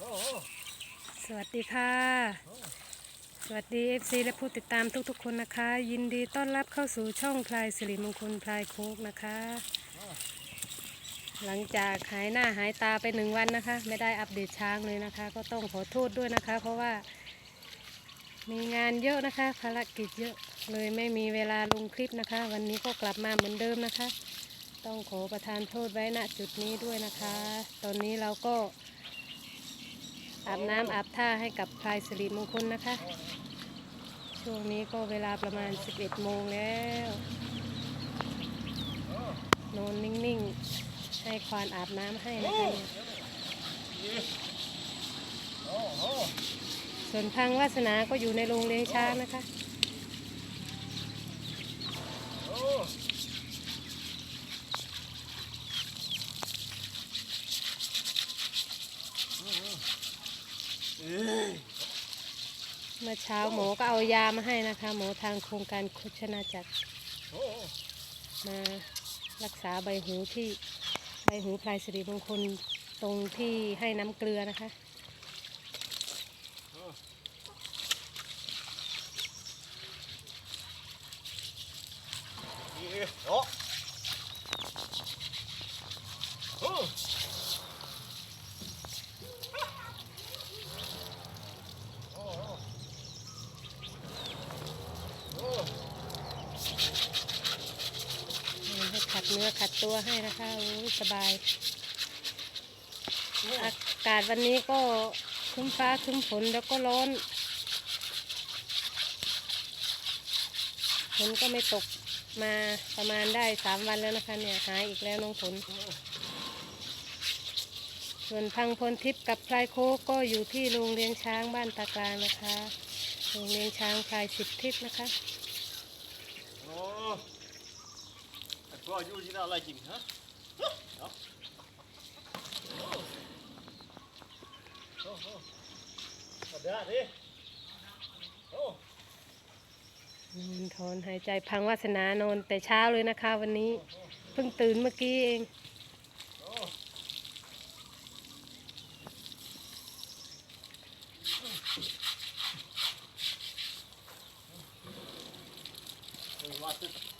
สวัสดีค่ะ สวัสดี FC และผู้ติดตามทุกๆ คนนะคะ ยินดีต้อนรับเข้าสู่ช่องพลายสิริมงคลพลายโคกนะคะ หลังจากหายหน้าหายตาไปหนึ่งวันนะคะ ไม่ได้อัปเดตช้างเลยนะคะ ก็ต้องขอโทษด้วยนะคะ เพราะว่า มีงานเยอะนะคะภารกิจเยอะเลยไม่มีเวลาลงคลิปนะคะ วันนี้ก็กลับมาเหมือนเดิมนะคะ ต้องขอประทานโทษไว้ณจุดนี้ด้วยนะคะ ตอนนี้เราก็ อาบน้ำอาบท่าให้กับพลายสิริมงคลนะคะ ช่วงนี้ก็เวลาประมาณ 11 โมงแล้วนอนนิ่งๆ ให้ควานอาบน้ำให้นะคะส่วนพังวาสนาก็อยู่ในโรงเลี้ยงช้างนะคะ โอ้ เมื่อเช้าหมอก็เอายามาให้นะคะ หมอทางโครงการโคชนาจักรมารักษาใบหูที่ใบหูพลายสิริมงคลตรงที่ให้น้ำเกลือนะคะโอ้โอ้โอ้โอ้ ให้ขัดเนื้อขัด ตัวให้นะคะโอ้สบาย อากาศวันนี้ก็ครึ้มฟ้าครึ้มฝนแล้วก็ร้อนฝนก็ไม่ตกมาประมาณได้สามวันแล้วนะคะเนี่ยหายอีกแล้วน้องฝนส่วนพังพลทิพย์กับพลายโคกก็อยู่ที่โรงเลี้ยงช้างบ้านตากลางนะคะโรงเลี้ยงช้างพลายสิบทิศนะคะ Bu acı yine alayım ha. Yap. Oh oh. Hadi hadi. ถอนหายใจพังวาสนานอนแต่เช้าเลยนะคะ วันนี้เพิ่งตื่นเมื่อกี้เอง Oh.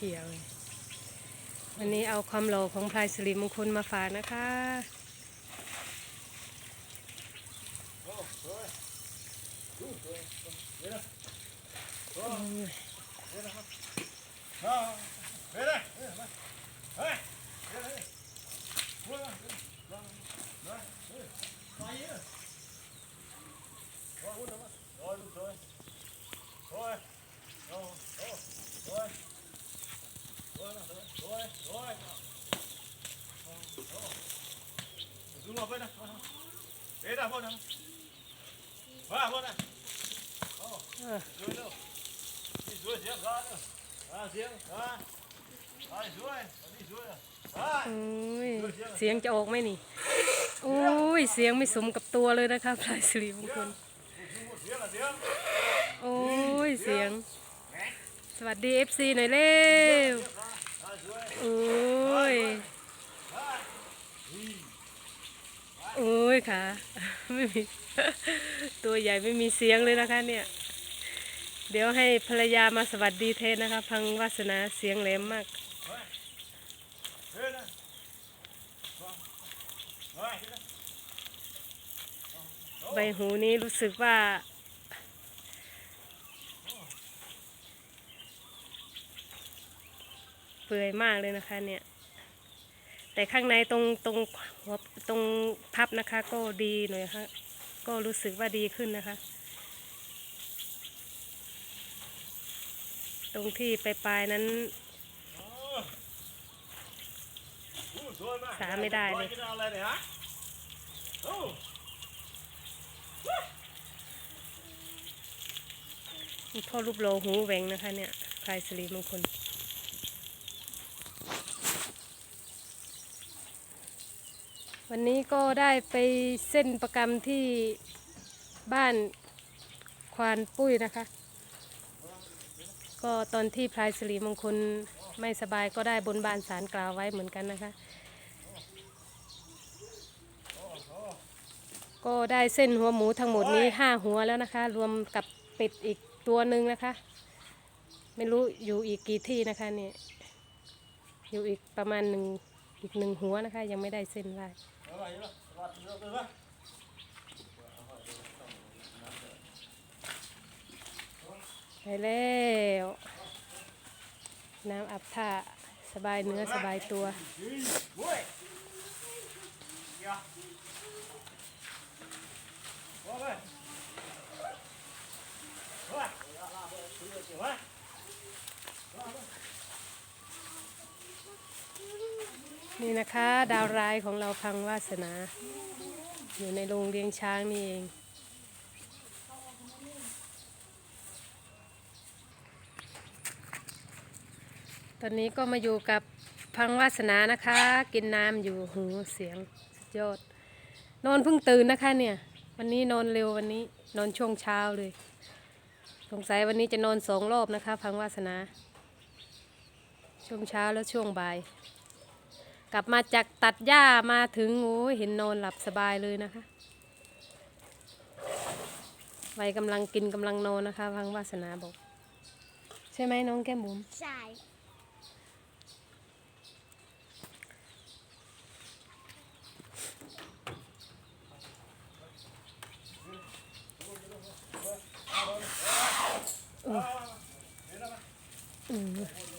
ขียวยวันนี้เอาความหล่อของพลายสิริมงคลมาฝากนะคะโอ้ยดูเฮ้ยโอ้โอ้ย เโอ้สวยเสียงจะออกไหมนี่โอ้ยเสียงไม่สมกับตัวเลยนะคะพลายสิริมงคลโอ้ยเสียง สวัสดีเอฟซีหน่อยเร็ว โอ้ย โอ้ยค่ะ ไม่มี ตัวใหญ่ไม่มีเสียงเลยนะคะเนี่ย เดี๋ยวให้ภรรยามาสวัสดีเทนนะคะ พังวาสนาเสียงแหลมมากใบหูนี้รู้สึกว่า ปื่อยมากเลยนะคะเนี่ย แต่ข้างในตรงตรงหัวตรงพับนะคะ ก็ดีหน่อยค่ะ ก็รู้สึกว่าดีขึ้นนะคะ ตรงที่ปลายๆนั้น Ui, rồi mà. Xả mới đài Rồi, đi. cái nào lên này hả? โอ้มีพ่อรูปโลหูแหวงนะคะเนี่ยพลายสิริมงคล วันนี้ก็ได้ไปเส้นประกรรมที่บ้านควานปุ้ยนะคะ ก็ตอนที่พลายสิริมงคลไม่สบายก็ได้บนบานสารกล่าวไว้เหมือนกันนะคะ ก็ได้เส้นหัวหมูทั้งหมดนี้ห้าหัวแล้วนะคะ รวมกับเป็ดอีกตัวหนึ่งนะคะ ไม่รู้อยู่อีกกี่ที่นะคะเนี่ยอยู่อีกประมาณหนึ่งอีกหนึ่งหัวนะคะ ยังไม่ได้เส้นไหวเอาไไปแล้ว น้ำอาบท่าสบายเนื้อสบายตัว เฮ้ยโว้ยเดี๋ยวว่าไปว่าลาลาไปคุยกั นี่นะคะ ดาวร้ายของเราพังวาสนา อยู่ในโรงเลี้ยงช้างนี่เอง ตอนนี้ก็มาอยู่กับพังวาสนานะคะ กินน้ำอยู่หูเสียงสุดยอด นอนเพิ่งตื่นนะคะเนี่ย วันนี้นอนเร็ววันนี้นอนช่วงเช้าเลย สงสัยวันนี้จะนอนสองรอบนะคะ พังวาสนา ช่วงเช้าแล้วช่วงบ่าย กลับมาจากตัดหญ้ามาถึงโอ้เห็นนอนหลับสบายเลยนะคะวัยกำลังกินกำลังนอนนะคะพังวาสนาบอก ใช่ไหมน้องแก้มบุ๋มใช่อืม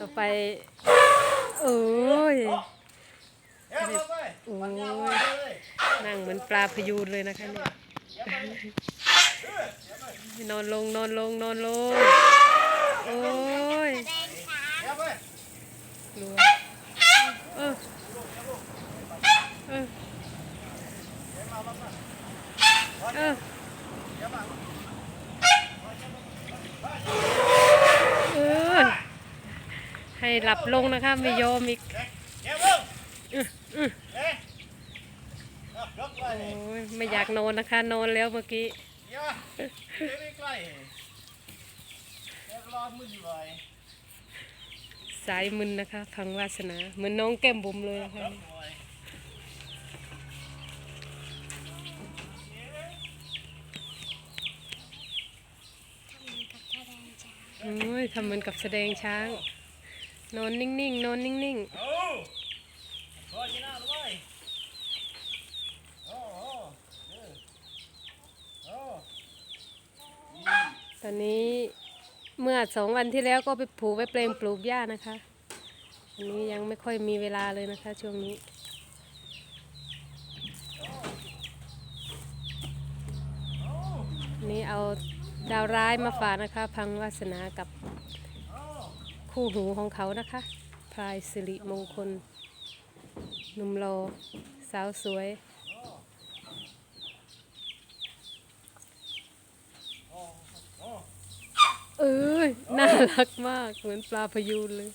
ต่อไป โอ้ยเดี๋ยวเอาไปโอ้ยนั่งเหมือนปลาพยูนเลยนะคะเนี่ยนอนลงนอนลงนอนลง โอ้ยลวเออเออเออเออให้หลับลงนะคะไม่ยมอีกไว้โอ้ยไม่อยากนอนนะคะ นอนแล้วเมื่อกี้สายมึนนะคะพังวาสนา เหมือนน้องแก้มบุ๋มเลยนะคะครับหน่อยทำเหมือนกับแสดงช้าง นกับแสดงช้างนอนนิ่งๆนอนนิ่งๆตอนนี้เมื่อสองวันที่แล้วก็ไปผูกไว้เปลงปลูกหญ้านะคะอันนี้ยังไม่ค่อยมีเวลาเลยนะคะช่วงนี้นี่เอาดาวร้ายมาฝากนะคะ พังวาสนากับ คู่หูของเขานะคะ พลายสิริมงคลหนุ่มโลอสาวสวย เอ้ยน่ารักมาก เหมือนปลาพยูนเลย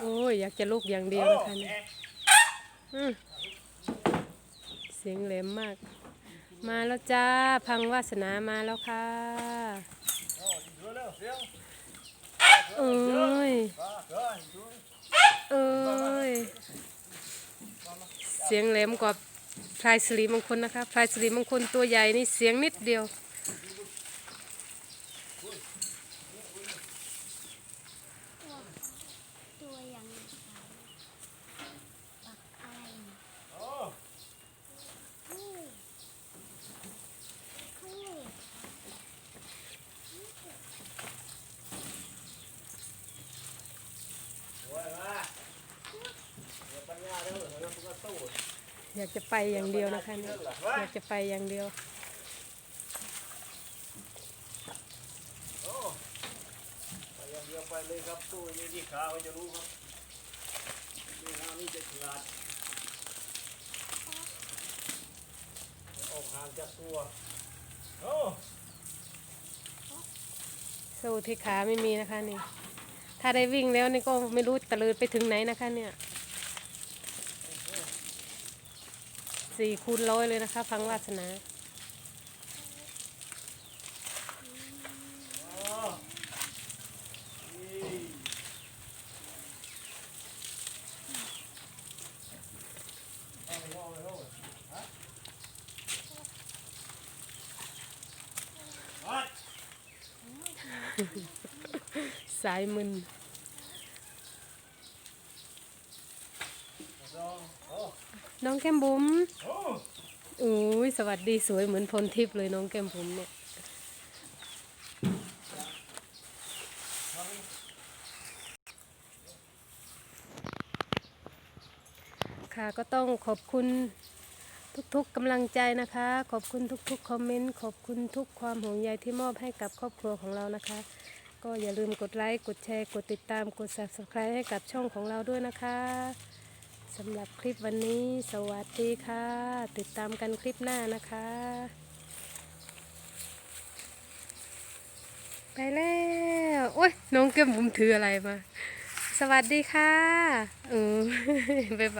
โอ้ย อยากจะลูกอย่างเดียวนะคะเนี่ยเสียงแหลมมาก มาแล้วจ้า พังวาสนามาแล้วค่ะ เร็วเอ้ย เอ้ย เสียงแหลมกว่าพลายสิริมงคลนะคะ พลายสิริมงคลตัวใหญ่นี่เสียงนิดเดียวอย่างปักอะไรเนี่ย โอ้ คู่คู่ โอ้ยมาเดี๋ยวปัญญาเด้อเดี๋ยวมึงก็สู้ อยากจะไปอย่างเดียวนะคะเนี่ยอยากจะไปอย่างเดียวโอ้ไปเลยครับตู้นี้ที่ขาเขาจะรู้ครับนี่นะนี่จะฉลาดจะออกห่างจากตัวโอ้โซ่ที่ขาไม่มีนะคะนี่ ถ้าได้วิ่งแล้วนี่ก็ไม่รู้ตะเลิดไปถึงไหนนะคะเนี่ย สี่คูณร้อยเลยนะคะฟังวาสนาอ๋อนี่เอาไปเอาไปเอาไปฮะวัดสายมึน สองโอ้ น้องแก้มบุ๋มอุ้ยสวัสดีสวยเหมือนพลทิพย์เลยน้องแก้มบุ๋มเนี่ยค่ะก็ต้องขอบคุณทุกๆกำลังใจนะคะ ขอบคุณทุกๆคอมเมนต์ขอบคุณทุกความห่วงใยที่มอบให้กับครอบครัวของเรานะคะ ก็อย่าลืมกดไลค์กดแชร์ กดติดตามกด subscribe ให้กับช่องของเราด้วยนะคะ สำหรับคลิปวันนี้สวัสดีค่ะ ติดตามกันคลิปหน้านะคะ ไปแล้ว โอ้ยน้องเก็บบุมถืออะไรมา สวัสดีค่ะเออบ๊ายบาย